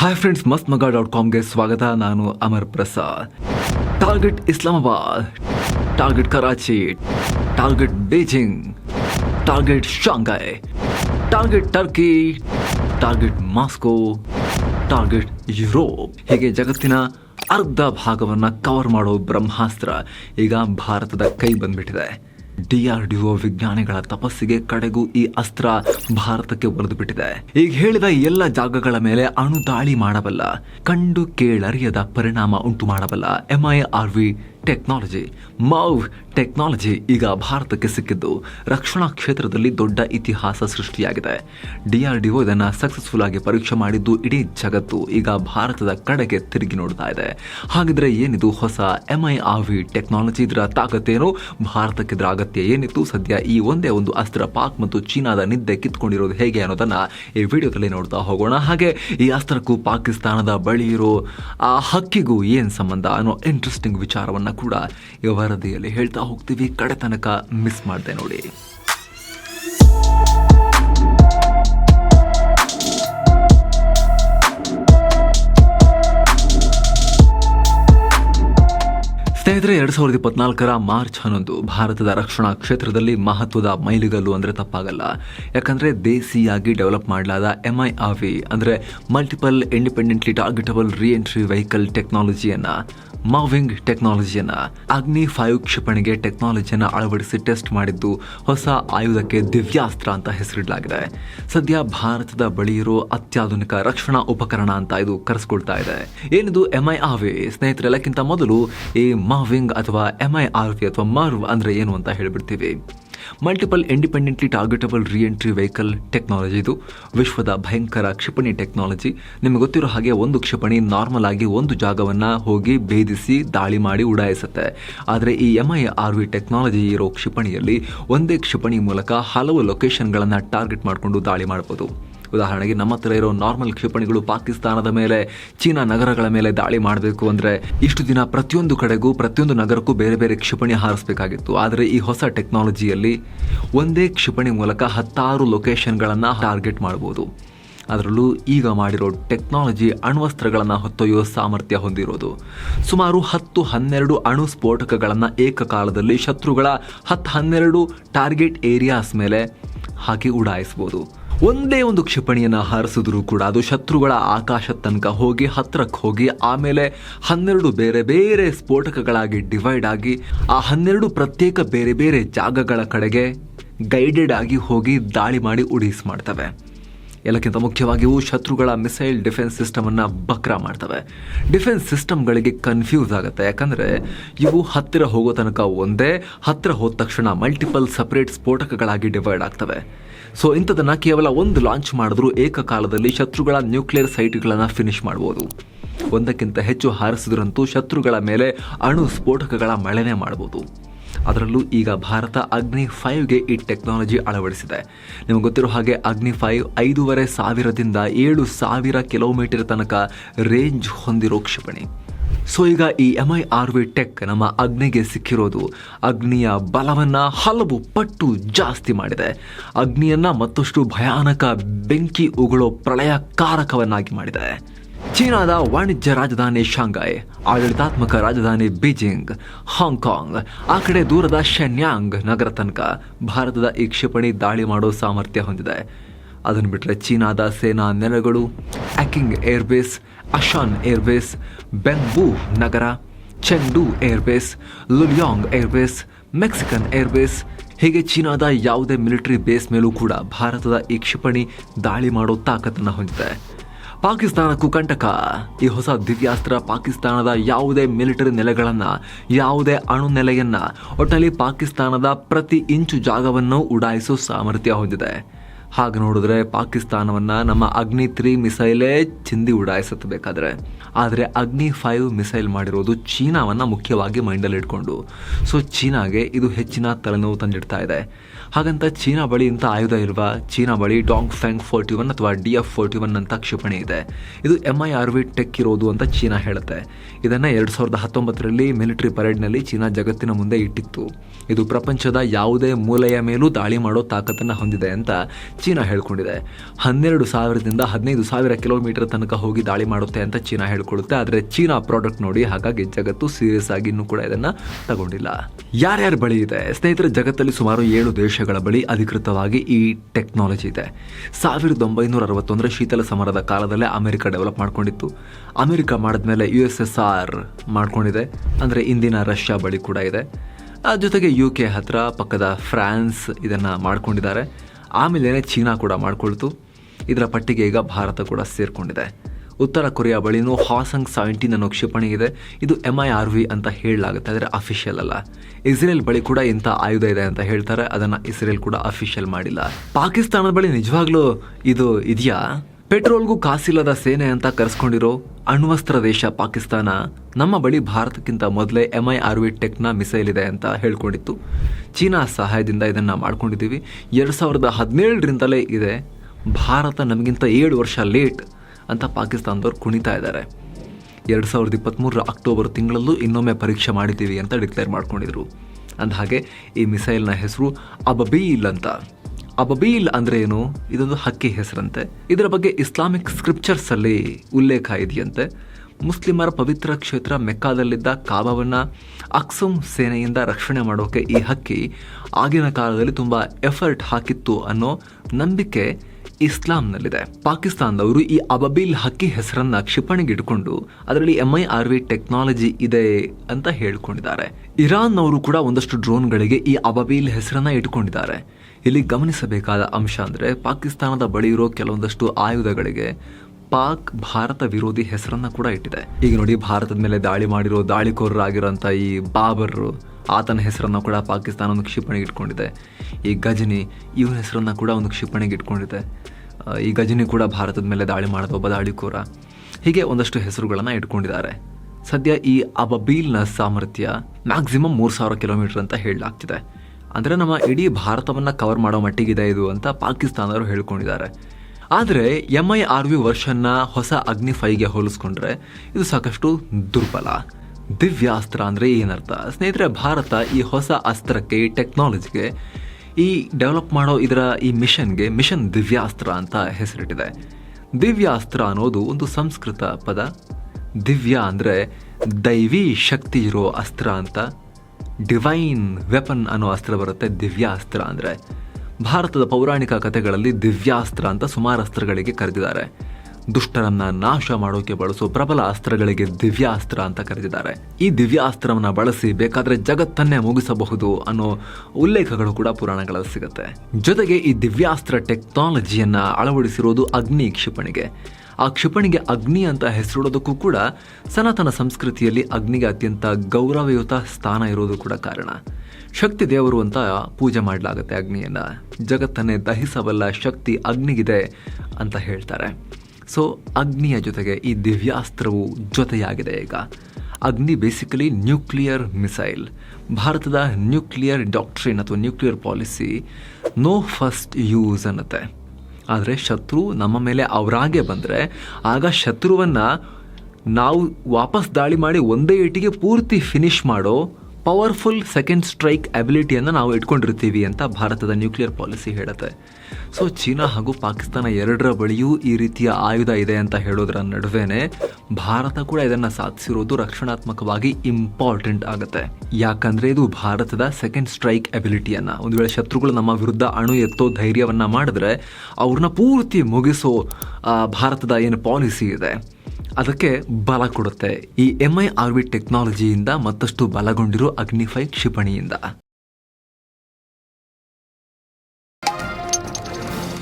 Hi friends ಮಸ್ತ್ ಮಗ dot ಕಾಮ್ಗೆ ಸ್ವಾಗತ. ನಾನು Amar Prasad. Target Islamabad target Karachi target Beijing target Shanghai target Turkey target Moscow target Europe ಹೀಗೆ ಜಗತ್ತಿನ ಅರ್ಧ ಭಾಗವನ್ನು ಕವರ್ ಮಾಡೋ ಬ್ರಹ್ಮಾಸ್ತ್ರ ಈಗ ಭಾರತದ ಕೈ ಬಂದ್ಬಿಟ್ಟಿದೆ. ಡಿಆರ್ಡಿಒ ವಿಜ್ಞಾನಿಗಳ ತಪಸ್ಸಿಗೆ ಕಡೆಗೂ ಈ ಅಸ್ತ್ರ ಭಾರತಕ್ಕೆ ಒಲಿದು ಬಿಟ್ಟಿದೆ ಈಗ ಹೇಳಿದ ಎಲ್ಲ ಜಾಗಗಳ ಮೇಲೆ ಅಣು ದಾಳಿ ಮಾಡಬಲ್ಲ, ಕಂಡು ಕೇಳರಿಯದ ಪರಿಣಾಮ ಉಂಟು ಮಾಡಬಲ್ಲ M I R V technology MaRV technology ಈಗ ಭಾರತಕ್ಕೆ ಸಿಕ್ಕಿದ್ದು ರಕ್ಷಣಾ ಕ್ಷೇತ್ರದಲ್ಲಿ ದೊಡ್ಡ ಇತಿಹಾಸ ಸೃಷ್ಟಿಯಾಗಿದೆ. ಡಿಆರ್ಡಿಒ ಇದನ್ನು ಸಕ್ಸಸ್ಫುಲ್ ಆಗಿ ಪರೀಕ್ಷೆ ಮಾಡಿದ್ದು ಇಡೀ ಜಗತ್ತು ಈಗ ಭಾರತದ ಕಡೆಗೆ ತಿರುಗಿ ನೋಡ್ತಾ ಇದೆ. ಹಾಗಿದ್ರೆ ಏನಿದು ಹೊಸ ಎಂಐ ಆರ್ ವಿ ಟೆಕ್ನಾಲಜಿ ಇದರ ತಾಕತ್ತೇನು ಭಾರತಕ್ಕೆ ಇದರ ಅಗತ್ಯ ಏನಿತ್ತು? ಸದ್ಯ ಈ ಒಂದೇ ಒಂದು ಅಸ್ತ್ರ ಪಾಕ್ ಮತ್ತು ಚೀನಾದ ನಿದ್ದೆ ಕಿತ್ಕೊಂಡಿರೋದು ಹೇಗೆ ಅನ್ನೋದನ್ನು ಈ ವಿಡಿಯೋದಲ್ಲಿ ನೋಡ್ತಾ ಹೋಗೋಣ. ಹಾಗೆ ಈ ಅಸ್ತ್ರಕ್ಕೂ ಪಾಕಿಸ್ತಾನದ ಬಳಿ ಇರೋ ಆ ಹಕ್ಕಿಗೂ ಏನು ಸಂಬಂಧ ಅನ್ನೋ ಇಂಟ್ರೆಸ್ಟಿಂಗ್ ವಿಚಾರವನ್ನ ಕೂಡ ಈ ವರದಿಯಲ್ಲಿ ಹೇಳ್ತಾ ಹೋಗ್ತೀವಿ. ಕಡೆ ತನಕ ಮಿಸ್ ಮಾಡಿದೆ ನೋಡಿ. ಸ್ನೇಹಿತರೆ, ಎರಡ್ ಸಾವಿರದ ಇಪ್ಪತ್ನಾಲ್ಕರ ಮಾರ್ಚ್ ಹನ್ನೊಂದು ಭಾರತದ ರಕ್ಷಣಾ ಕ್ಷೇತ್ರದಲ್ಲಿ ಮಹತ್ವದ ಮೈಲಿಗಲ್ಲು ಅಂದ್ರೆ ತಪ್ಪಾಗಲ್ಲ. ಯಾಕಂದ್ರೆ ದೇಸಿಯಾಗಿ ಡೆವಲಪ್ ಮಾಡಲಾದ ಆರ್ ವಿ ಅಂದ್ರೆ multiple independently targetable entry vehicle ಟೆಕ್ನಾಲಜಿಯನ್ನ ಮಾವಿಂಗ್ ಟೆಕ್ನಾಲಜಿಯನ್ನ ಅಗ್ನಿ ಫೈವ್ ಕ್ಷಿಪಣಿಗೆ ಟೆಕ್ನಾಲಜಿಯನ್ನು ಅಳವಡಿಸಿ ಟೆಸ್ಟ್ ಮಾಡಿದ್ದು ಹೊಸ ಆಯುಧಕ್ಕೆ ದಿವ್ಯಾಸ್ತ್ರ ಅಂತ ಹೆಸರಿಡಲಾಗಿದೆ. ಸದ್ಯ ಭಾರತದ ಬಳಿ ಇರೋ ಅತ್ಯಾಧುನಿಕ ರಕ್ಷಣಾ ಉಪಕರಣ ಅಂತ ಇದು ಕರೆಸ್ಕೊಳ್ತಾ ಇದೆ. ಏನಿದು ಎಂಐ ವಿ ಸ್ನೇಹಿತರೆಲ್ಲಕ್ಕಿಂತ ಮೊದಲು ಈ ಮಾವಿಂಗ್ ಅಥವಾ ಎಂಐ ಆರ್ ವಿ ಅಥವಾ ಮಾರ್ವ್ ಅಂದರೆ ಏನು ಅಂತ ಹೇಳಿಬಿಡ್ತೀವಿ. ಮಲ್ಟಿಪಲ್ ಇಂಡಿಪೆಂಡೆಂಟ್ಲಿ ಟಾರ್ಗೆಟಬಲ್ ರಿ ಎಂಟ್ರಿ ವೆಹಿಕಲ್ ಟೆಕ್ನಾಲಜಿ ಇದು. ವಿಶ್ವದ ಭಯಂಕರ ಕ್ಷಿಪಣಿ ಟೆಕ್ನಾಲಜಿ ನಿಮಗೆ ಗೊತ್ತಿರೋ ಹಾಗೆ ಒಂದು ಕ್ಷಿಪಣಿ ನಾರ್ಮಲ್ ಆಗಿ ಒಂದು ಜಾಗವನ್ನು ಹೋಗಿ ಭೇದಿಸಿ ದಾಳಿ ಮಾಡಿ ಉಡಾಯಿಸುತ್ತೆ. ಆದರೆ ಈ ಎಂಐ ಆರ್ ವಿ ಟೆಕ್ನಾಲಜಿ ಇರೋ ಕ್ಷಿಪಣಿಯಲ್ಲಿ ಒಂದೇ ಕ್ಷಿಪಣಿ ಮೂಲಕ ಹಲವು ಲೊಕೇಶನ್ಗಳನ್ನು ಟಾರ್ಗೆಟ್ ಮಾಡಿಕೊಂಡು ದಾಳಿ ಮಾಡಬಹುದು ಉದಾಹರಣೆಗೆ ನಮ್ಮ ಹತ್ರ ಇರೋ ನಾರ್ಮಲ್ ಕ್ಷಿಪಣಿಗಳು ಪಾಕಿಸ್ತಾನದ ಮೇಲೆ, ಚೀನಾ ನಗರಗಳ ಮೇಲೆ ದಾಳಿ ಮಾಡಬೇಕು ಅಂದ್ರೆ ಇಷ್ಟು ದಿನ ಪ್ರತಿಯೊಂದು ಕಡೆಗೂ, ಪ್ರತಿಯೊಂದು ನಗರಕ್ಕೂ ಬೇರೆ ಬೇರೆ ಕ್ಷಿಪಣಿ ಹಾರಿಸಬೇಕಾಗಿತ್ತು. ಆದರೆ ಈ ಹೊಸ ಟೆಕ್ನಾಲಜಿಯಲ್ಲಿ ಒಂದೇ ಕ್ಷಿಪಣಿ ಮೂಲಕ ಹತ್ತಾರು ಲೊಕೇಶನ್ಗಳನ್ನು ಟಾರ್ಗೆಟ್ ಮಾಡಬಹುದು ಅದರಲ್ಲೂ ಈಗ ಮಾಡಿರೋ ಟೆಕ್ನಾಲಜಿ ಅಣ್ವಸ್ತ್ರಗಳನ್ನು ಹೊತ್ತೊಯ್ಯುವ ಸಾಮರ್ಥ್ಯ ಹೊಂದಿರೋದು. ಸುಮಾರು ಹತ್ತು ಹನ್ನೆರಡು ಅಣು ಸ್ಫೋಟಕಗಳನ್ನು ಏಕಕಾಲದಲ್ಲಿ ಶತ್ರುಗಳ ಹತ್ತು ಹನ್ನೆರಡು ಟಾರ್ಗೆಟ್ ಏರಿಯಾಸ್ ಮೇಲೆ ಹಾಕಿ ಉಡಾಯಿಸಬಹುದು ಒಂದೇ ಒಂದು ಕ್ಷಿಪಣಿಯನ್ನು ಹಾರಿಸಿದ್ರು ಕೂಡ ಅದು ಶತ್ರುಗಳ ಆಕಾಶ ತನಕ ಹೋಗಿ ಹತ್ತಿರಕ್ಕೆ ಹೋಗಿ, ಆಮೇಲೆ ಹನ್ನೆರಡು ಬೇರೆ ಬೇರೆ ಸ್ಫೋಟಕಗಳಾಗಿ ಡಿವೈಡ್ ಆಗಿ, ಆ ಹನ್ನೆರಡು ಪ್ರತ್ಯೇಕ ಬೇರೆ ಬೇರೆ ಜಾಗಗಳ ಕಡೆಗೆ ಗೈಡೆಡ್ ಆಗಿ ಹೋಗಿ ದಾಳಿ ಮಾಡಿ ಉಡೀಸ್ ಮಾಡ್ತವೆ. ಎಲ್ಲಕ್ಕಿಂತ ಮುಖ್ಯವಾಗಿ ಇವು ಶತ್ರುಗಳ ಮಿಸೈಲ್ ಡಿಫೆನ್ಸ್ ಸಿಸ್ಟಮನ್ನು ಬಕ್ರ ಮಾಡ್ತವೆ. ಡಿಫೆನ್ಸ್ ಸಿಸ್ಟಮ್ಗಳಿಗೆ ಕನ್ಫ್ಯೂಸ್ ಆಗುತ್ತೆ. ಯಾಕಂದರೆ ಇವು ಹತ್ತಿರ ಹೋಗೋ ತನಕ ಒಂದೇ, ಹತ್ತಿರ ಹೋದ ತಕ್ಷಣ ಮಲ್ಟಿಪಲ್ ಸಪ್ರೇಟ್ ಸ್ಫೋಟಕಗಳಾಗಿ ಡಿವೈಡ್ ಆಗ್ತವೆ. ಸೊ ಇಂಥದನ್ನು ಕೇವಲ ಒಂದು ಲಾಂಚ್ ಮಾಡಿದ್ರು ಏಕಕಾಲದಲ್ಲಿ ಶತ್ರುಗಳ ನ್ಯೂಕ್ಲಿಯರ್ ಸೈಟ್ಗಳನ್ನು ಫಿನಿಶ್ ಮಾಡ್ಬೋದು. ಒಂದಕ್ಕಿಂತ ಹೆಚ್ಚು ಹಾರಿಸಿದ್ರಂತೂ ಶತ್ರುಗಳ ಮೇಲೆ ಅಣು ಸ್ಫೋಟಕಗಳ ಮಳೆನೇ ಮಾಡಬಹುದು ಅದರಲ್ಲೂ ಈಗ ಭಾರತ ಅಗ್ನಿ ಫೈವ್ಗೆ ಈ ಟೆಕ್ನಾಲಜಿ ಅಳವಡಿಸಿದೆ. ನಿಮಗೆ ಗೊತ್ತಿರೋ ಹಾಗೆ ಅಗ್ನಿ ಫೈವ್ ಐದೂವರೆ ಸಾವಿರದಿಂದ ಏಳು ಸಾವಿರ ಕಿಲೋಮೀಟರ್ ತನಕ ರೇಂಜ್ ಹೊಂದಿರೋ ಕ್ಷಿಪಣಿ. ಸೊ ಈಗ ಈ M I R V tech ನಮ್ಮ ಅಗ್ನಿಗೆ ಸಿಕ್ಕಿರೋದು. ಅಗ್ನಿಯ ಬಲವನ್ನ ಹಲವು ಪಟ್ಟು ಜಾಸ್ತಿ ಮಾಡಿದೆ. ಅಗ್ನಿಯನ್ನ ಮತ್ತಷ್ಟು ಭಯಾನಕ ಬೆಂಕಿ ಉಗುಳೋ ಪ್ರಳಯಕಾರಕವನ್ನಾಗಿ ಮಾಡಿದೆ. ಚೀನಾದ ವಾಣಿಜ್ಯ ರಾಜಧಾನಿ ಶಾಂಘೈ, ಆಡಳಿತಾತ್ಮಕ ರಾಜಧಾನಿ ಬೀಜಿಂಗ್, ಹಾಂಗ್ಕಾಂಗ್, ಆ ಕಡೆ ದೂರದ ಶೆನ್ಯಾಂಗ್ ನಗರ ತನಕ ಭಾರತದ ಈ ಕ್ಷಿಪಣಿ ದಾಳಿ ಮಾಡೋ ಸಾಮರ್ಥ್ಯ ಹೊಂದಿದೆ. ಅದನ್ನು ಬಿಟ್ಟರೆ ಚೀನಾದ ಸೇನಾ ನೆಲೆಗಳು air airbase Anshan airbase Bengbu ನಗರ ಚೆಂಡು airbase Luliang airbase Mexican airbase ಹೀಗೆ ಚೀನಾದ ಯಾವುದೇ ಮಿಲಿಟರಿ ಬೇಸ್ ಮೇಲೂ ಕೂಡ ಭಾರತದ ಈ ಕ್ಷಿಪಣಿ ದಾಳಿ ಮಾಡೋ ತಾಕತ್ತನ್ನು ಹೊಂದಿದೆ. ಪಾಕಿಸ್ತಾನಕ್ಕೂ ಕಂಟಕ ಈ ಹೊಸ ದಿವ್ಯಾಸ್ತ್ರ ಪಾಕಿಸ್ತಾನದ ಯಾವುದೇ ಮಿಲಿಟರಿ ನೆಲೆಗಳನ್ನು, ಯಾವುದೇ ಅಣು ನೆಲೆಯನ್ನು ಒಟ್ಟಲ್ಲಿ ಪಾಕಿಸ್ತಾನದ ಪ್ರತಿ ಇಂಚು ಜಾಗವನ್ನು ಉಡಾಯಿಸೋ ಸಾಮರ್ಥ್ಯ ಹೊಂದಿದೆ. ಹಾಗೆ ನೋಡಿದ್ರೆ ಪಾಕಿಸ್ತಾನವನ್ನ ನಮ್ಮ ಅಗ್ನಿ ತ್ರೀ ಮಿಸೈಲೇ ಚಿಂದಿ ಉಡಾಯಿಸುತ್ತೆ ಬೇಕಾದ್ರೆ ಆದರೆ ಅಗ್ನಿ ಫೈವ್ ಮಿಸೈಲ್ ಮಾಡಿರೋದು ಚೀನಾವನ್ನು ಮುಖ್ಯವಾಗಿ ಮೈಂಡಲ್ಲಿ ಇಟ್ಕೊಂಡು. ಸೊ ಚೀನಾಗೆ ಇದು ಹೆಚ್ಚಿನ ತಲೆನೋವು ತಂದಿಡ್ತಾ ಇದೆ. ಹಾಗಂತ ಚೀನಾ ಬಳಿ ಇಂಥ ಆಯುಧ ಇರುವ ಚೀನಾ ಬಳಿ ಡಾಂಗ್ ಫ್ಯಾಂಗ್ ಫೋರ್ಟಿ ಒನ್ ಅಥವಾ ಡಿ ಎಫ್ ಫೋರ್ಟಿ ಒನ್ ಅಂತ ಕ್ಷಿಪಣಿ ಇದೆ. ಇದು M I R V tech ಇರೋದು ಅಂತ ಚೀನಾ ಹೇಳುತ್ತೆ. ಇದನ್ನು ಎರಡು ಸಾವಿರದ ಹತ್ತೊಂಬತ್ತರಲ್ಲಿ ಮಿಲಿಟರಿ ಪರೇಡ್ನಲ್ಲಿ ಚೀನಾ ಜಗತ್ತಿನ ಮುಂದೆ ಇಟ್ಟಿತ್ತು. ಇದು ಪ್ರಪಂಚದ ಯಾವುದೇ ಮೂಲೆಯ ಮೇಲೂ ದಾಳಿ ಮಾಡೋ ತಾಕತ್ತನ್ನು ಹೊಂದಿದೆ ಅಂತ ಚೀನಾ ಹೇಳ್ಕೊಂಡಿದೆ. ಹನ್ನೆರಡು ಸಾವಿರದಿಂದ ಹದಿನೈದು ಸಾವಿರ ಕಿಲೋಮೀಟರ್ ತನಕ ಹೋಗಿ ದಾಳಿ ಮಾಡುತ್ತೆ ಅಂತ ಚೀನಾ ಹೇಳ್ಕೊಳ್ಳುತ್ತೆ. ಆದರೆ ಚೀನಾ ಪ್ರಾಡಕ್ಟ್ ನೋಡಿ ಹಾಗಾಗಿ ಜಗತ್ತು ಸೀರಿಯಸ್ ಆಗಿ ಇನ್ನೂ ಕೂಡ ಇದನ್ನು ತಗೊಂಡಿಲ್ಲ. ಯಾರ್ಯಾರ ಬಳಿ ಇದೆ? ಸ್ನೇಹಿತರ, ಜಗತ್ತಲ್ಲಿ ಸುಮಾರು ಏಳು ದೇಶಗಳ ಬಳಿ ಅಧಿಕೃತವಾಗಿ ಈ ಟೆಕ್ನಾಲಜಿ ಇದೆ. ಸಾವಿರದ ಒಂಬೈನೂರ ಅರವತ್ತೊಂದರ ಶೀತಲ ಸಮರದ ಕಾಲದಲ್ಲೇ ಅಮೆರಿಕ ಡೆವಲಪ್ ಮಾಡ್ಕೊಂಡಿತ್ತು. ಅಮೆರಿಕ ಮಾಡಿದ್ಮೇಲೆ ಯು ಎಸ್ ಎಸ್ ಆರ್ ಮಾಡ್ಕೊಂಡಿದೆ. ಅಂದರೆ ಇಂದಿನ ರಷ್ಯಾ ಬಳಿ ಕೂಡ ಇದೆ. ಜೊತೆಗೆ ಯು ಕೆ ಹತ್ರ ಪಕ್ಕದ ಫ್ರಾನ್ಸ್ ಇದನ್ನು ಮಾಡ್ಕೊಂಡಿದ್ದಾರೆ. ಆಮೇಲೆ ಚೀನಾ ಕೂಡ ಮಾಡಿಕೊಳ್ತು. ಇದರ ಪಟ್ಟಿಗೆ ಈಗ ಭಾರತ ಕೂಡ ಸೇರಿಕೊಂಡಿದೆ. ಉತ್ತರ ಕೊರಿಯಾ ಬಳಿನೂ ಹಾಸಂಗ್ ಸೆವೆಂಟೀನ್ ಅನ್ನೋ ಕ್ಷಿಪಣಿ ಇದೆ. ಇದು ಎಂ ಐ ಆರ್ ವಿ ಅಂತ ಹೇಳಲಾಗುತ್ತೆ, ಆದರೆ ಅಫಿಷಿಯಲ್ ಅಲ್ಲ. ಇಸ್ರೇಲ್ ಬಳಿ ಕೂಡ ಇಂಥ ಆಯುಧ ಇದೆ ಅಂತ ಹೇಳ್ತಾರೆ, ಅದನ್ನು ಇಸ್ರೇಲ್ ಕೂಡ ಅಫಿಷಿಯಲ್ ಮಾಡಿಲ್ಲ. ಪಾಕಿಸ್ತಾನದ ಬಳಿ ನಿಜವಾಗ್ಲೂ ಇದು ಇದೆಯಾ? ಪೆಟ್ರೋಲ್ಗೂ ಕಾಸಿಲ್ಲದ ಸೇನೆ ಅಂತ ಕರೆಸ್ಕೊಂಡಿರೋ ಅಣ್ವಸ್ತ್ರ ದೇಶ ಪಾಕಿಸ್ತಾನ ನಮ್ಮ ಬಳಿ ಭಾರತಕ್ಕಿಂತ ಮೊದಲೇ ಎಂ ಐ ಆರ್ ವಿ ಟೆಕ್ನ ಮಿಸೈಲ್ ಇದೆ ಅಂತ ಹೇಳ್ಕೊಂಡಿತ್ತು. ಚೀನಾ ಸಹಾಯದಿಂದ ಇದನ್ನು ಮಾಡ್ಕೊಂಡಿದ್ದೀವಿ. ಎರಡು ಸಾವಿರದ ಹದಿನೇಳರಿಂದಲೇ ಇದೆ. ಭಾರತ ನಮಗಿಂತ ಏಳು ವರ್ಷ ಲೇಟ್ ಅಂತ ಪಾಕಿಸ್ತಾನದವ್ರು ಕುಣಿತಾ ಇದ್ದಾರೆ. ಎರಡು ಸಾವಿರದ ಇಪ್ಪತ್ತ್ಮೂರರ ಅಕ್ಟೋಬರ್ ತಿಂಗಳಲ್ಲೂ ಇನ್ನೊಮ್ಮೆ ಪರೀಕ್ಷೆ ಮಾಡಿದ್ದೀವಿ ಅಂತ ಡಿಕ್ಲೇರ್ ಮಾಡ್ಕೊಂಡಿದ್ರು. ಅಂದಹಾಗೆ, ಈ ಮಿಸೈಲ್ನ ಹೆಸರು ಅಬಬೀಲ್ ಅಂತ ಅಬಬೀಲ್ ಅಂದ್ರೆ ಏನು? ಇದೊಂದು ಹಕ್ಕಿ ಹೆಸರಂತೆ. ಇದರ ಬಗ್ಗೆ ಇಸ್ಲಾಮಿಕ್ ಸ್ಕ್ರಿಪ್ಚರ್ಸಲ್ಲಿ ಉಲ್ಲೇಖ ಇದೆಯಂತೆ. ಮುಸ್ಲಿಮರ ಪವಿತ್ರ ಕ್ಷೇತ್ರ ಮೆಕ್ಕಾದಲ್ಲಿದ್ದ ಕಾಬಾವನ್ನು ಅಕ್ಸುಮ್ ಸೇನೆಯಿಂದ ರಕ್ಷಣೆ ಮಾಡೋಕೆ ಈ ಹಕ್ಕಿ ಆಗಿನ ಕಾಲದಲ್ಲಿ ತುಂಬ ಎಫರ್ಟ್ ಹಾಕಿತ್ತು ಅನ್ನೋ ನಂಬಿಕೆ ಇಸ್ಲಾಂನಲ್ಲಿದೆ. ಪಾಕಿಸ್ತಾನದವರು ಈ ಅಬಬಿಲ್ ಹಕ್ಕಿ ಹೆಸರನ್ನ ಕ್ಷಿಪಣಿಗೆ ಇಟ್ಕೊಂಡು ಅದರಲ್ಲಿ M I R V technology ಇದೆ ಅಂತ ಹೇಳ್ಕೊಂಡಿದ್ದಾರೆ. ಇರಾನ್ನವರು ಕೂಡ ಒಂದಷ್ಟು ಡ್ರೋನ್ಗಳಿಗೆ ಈ ಅಬಬಿಲ್ ಹೆಸರನ್ನ ಇಟ್ಕೊಂಡಿದ್ದಾರೆ. ಇಲ್ಲಿ ಗಮನಿಸಬೇಕಾದ ಅಂಶ ಅಂದ್ರೆ ಪಾಕಿಸ್ತಾನದ ಬಳಿ ಇರೋ ಕೆಲವೊಂದಷ್ಟು ಆಯುಧಗಳಿಗೆ ಪಾಕ್ ಭಾರತ ವಿರೋಧಿ ಹೆಸರನ್ನ ಕೂಡ ಇಟ್ಟಿದೆ. ಈಗ ನೋಡಿ, ಭಾರತದ ಮೇಲೆ ದಾಳಿ ಮಾಡಿರೋ ದಾಳಿಕೋರರಾಗಿರೋಂಥ ಈ ಬಾಬರ್ ಆತನ ಹೆಸರನ್ನು ಕೂಡ ಪಾಕಿಸ್ತಾನ ಒಂದು ಕ್ಷಿಪಣಿಗೆ ಇಟ್ಕೊಂಡಿದೆ. ಈ ಗಜನಿ ಇವನ ಹೆಸರನ್ನು ಕೂಡ ಒಂದು ಕ್ಷಿಪಣಿಗೆ ಇಟ್ಕೊಂಡಿದೆ. ಈ ಗಜನಿ ಕೂಡ ಭಾರತದ ಮೇಲೆ ದಾಳಿ ಮಾಡಿದ ಒಬ್ಬ ದಾಳಿಕೋರ. ಹೀಗೆ ಒಂದಷ್ಟು ಹೆಸರುಗಳನ್ನು ಇಟ್ಕೊಂಡಿದ್ದಾರೆ. ಸದ್ಯ ಈ ಅಬಬೀಲ್ನ ಸಾಮರ್ಥ್ಯ ಮ್ಯಾಕ್ಸಿಮಮ್ ಮೂರು ಸಾವಿರ ಕಿಲೋಮೀಟರ್ ಅಂತ ಹೇಳಲಾಗ್ತಿದೆ. ಅಂದರೆ ನಮ್ಮ ಇಡೀ ಭಾರತವನ್ನು ಕವರ್ ಮಾಡೋ ಮಟ್ಟಿಗಿದೆ ಇದು ಅಂತ ಪಾಕಿಸ್ತಾನದವರು ಹೇಳ್ಕೊಂಡಿದ್ದಾರೆ. ಆದರೆ ಎಂ ಐ ಆರ್ ವಿ ವರ್ಷನ್ನ ಹೊಸ ಅಗ್ನಿ ಫೈಗೆ ಹೋಲಿಸ್ಕೊಂಡ್ರೆ ಇದು ಸಾಕಷ್ಟು ದುರ್ಬಲ. ದಿವ್ಯಾಸ್ತ್ರ ಅಂದರೆ ಏನರ್ಥ? ಸ್ನೇಹಿತರೆ, ಭಾರತ ಈ ಹೊಸ ಅಸ್ತ್ರಕ್ಕೆ, ಈ ಟೆಕ್ನಾಲಜಿಗೆ ಈ ಡೆವಲಪ್ ಮಾಡೋ ಇದರ ಈ ಮಿಷನ್ಗೆ ಮಿಷನ್ ದಿವ್ಯಾಸ್ತ್ರ ಅಂತ ಹೆಸರಿಟ್ಟಿದೆ. ದಿವ್ಯಾಸ್ತ್ರ ಅನ್ನೋದು ಒಂದು ಸಂಸ್ಕೃತ ಪದ. ದಿವ್ಯ ಅಂದರೆ ದೈವಿ ಶಕ್ತಿ ಇರೋ ಅಸ್ತ್ರ ಅಂತ. ಡಿವೈನ್ ವೆಪನ್ ಅನ್ನೋ ಅಸ್ತ್ರ ಬರುತ್ತೆ ದಿವ್ಯಾಸ್ತ್ರ ಅಂದರೆ. ಭಾರತದ ಪೌರಾಣಿಕ ಕಥೆಗಳಲ್ಲಿ ದಿವ್ಯಾಸ್ತ್ರ ಅಂತ ಸುಮಾರು ಅಸ್ತ್ರಗಳಿಗೆ ಕರೆದಿದ್ದಾರೆ. ದುಷ್ಟರನ್ನ ನಾಶ ಮಾಡೋಕೆ ಬಳಸೋ ಪ್ರಬಲ ಅಸ್ತ್ರಗಳಿಗೆ ದಿವ್ಯಾಸ್ತ್ರ ಅಂತ ಕರೆದಿದ್ದಾರೆ. ಈ ದಿವ್ಯಾಸ್ತ್ರವನ್ನ ಬಳಸಿ ಬೇಕಾದರೆ ಜಗತ್ತನ್ನೇ ಮುಗಿಸಬಹುದು ಅನ್ನೋ ಉಲ್ಲೇಖಗಳು ಕೂಡ ಪುರಾಣಗಳಲ್ಲಿ ಸಿಗುತ್ತೆ. ಜೊತೆಗೆ ಈ ದಿವ್ಯಾಸ್ತ್ರ ಟೆಕ್ನಾಲಜಿಯನ್ನ ಅಳವಡಿಸಿರೋದು ಅಗ್ನಿ ಕ್ಷಿಪಣಿಗೆ. ಆ ಕ್ಷಿಪಣಿಗೆ ಅಗ್ನಿ ಅಂತ ಹೆಸರಿಡೋದಕ್ಕೂ ಕೂಡ ಸನಾತನ ಸಂಸ್ಕೃತಿಯಲ್ಲಿ ಅಗ್ನಿಗೆ ಅತ್ಯಂತ ಗೌರವಯುತ ಸ್ಥಾನ ಇರೋದು ಕೂಡ ಕಾರಣ. ಶಕ್ತಿ ದೇವರು ಅಂತ ಪೂಜೆ ಮಾಡಲಾಗುತ್ತೆ ಅಗ್ನಿಯನ್ನು. ಜಗತ್ತನ್ನೇ ದಹಿಸಬಲ್ಲ ಶಕ್ತಿ ಅಗ್ನಿಗಿದೆ ಅಂತ ಹೇಳ್ತಾರೆ. ಸೊ ಅಗ್ನಿಯ ಜೊತೆಗೆ ಈ ದಿವ್ಯಾಸ್ತ್ರವು ಜೊತೆಯಾಗಿದೆ ಈಗ. ಅಗ್ನಿ ಬೇಸಿಕಲಿ ನ್ಯೂಕ್ಲಿಯರ್ ಮಿಸೈಲ್ ಭಾರತದ ನ್ಯೂಕ್ಲಿಯರ್ ಡಾಕ್ಟ್ರಿನ್ ಅಥವಾ nuclear policy no first use ಅನ್ನತ್ತೆ. ಆದರೆ ಶತ್ರು ನಮ್ಮ ಮೇಲೆ ಅವರಾಗೆ ಬಂದರೆ ಆಗ ಶತ್ರುವನ್ನು ನಾವು ವಾಪಸ್ ದಾಳಿ ಮಾಡಿ ಒಂದೇ ಏಟಿಗೆ ಪೂರ್ತಿ ಫಿನಿಶ್ ಮಾಡೋ ಪವರ್ಫುಲ್ ಸೆಕೆಂಡ್ ಸ್ಟ್ರೈಕ್ ಅಬಿಲಿಟಿಯನ್ನು ನಾವು ಇಟ್ಕೊಂಡಿರ್ತೀವಿ ಅಂತ ಭಾರತದ ನ್ಯೂಕ್ಲಿಯರ್ ಪಾಲಿಸಿ ಹೇಳುತ್ತೆ. ಸೊ ಚೀನಾ ಹಾಗೂ ಪಾಕಿಸ್ತಾನ ಎರಡರ ಬಳಿಯೂ ಈ ರೀತಿಯ ಆಯುಧ ಇದೆ ಅಂತ ಹೇಳೋದರ ನಡುವೆನೆ ಭಾರತ ಕೂಡ ಇದನ್ನು ಸಾಧಿಸಿರೋದು ರಕ್ಷಣಾತ್ಮಕವಾಗಿ ಇಂಪಾರ್ಟೆಂಟ್ ಆಗುತ್ತೆ. ಯಾಕಂದರೆ ಇದು ಭಾರತದ ಸೆಕೆಂಡ್ ಸ್ಟ್ರೈಕ್ ಅಬಿಲಿಟಿಯನ್ನು ಒಂದು ವೇಳೆ ಶತ್ರುಗಳು ನಮ್ಮ ವಿರುದ್ಧ ಅಣು ಎತ್ತೋ ಧೈರ್ಯವನ್ನು ಮಾಡಿದ್ರೆ ಅವ್ರನ್ನ ಪೂರ್ತಿ ಮುಗಿಸೋ ಭಾರತದ ಏನು ಪಾಲಿಸಿ ಇದೆ. ಅದಕ್ಕೆ ಬಲ ಕೊಡುತ್ತೆ. ಈ ಎಂ ಐ ಟೆಕ್ನಾಲಜಿಯಿಂದ ಮತ್ತಷ್ಟು ಬಲಗೊಂಡಿರೋ ಅಗ್ನಿಫೈ ಕ್ಷಿಪಣಿಯಿಂದ.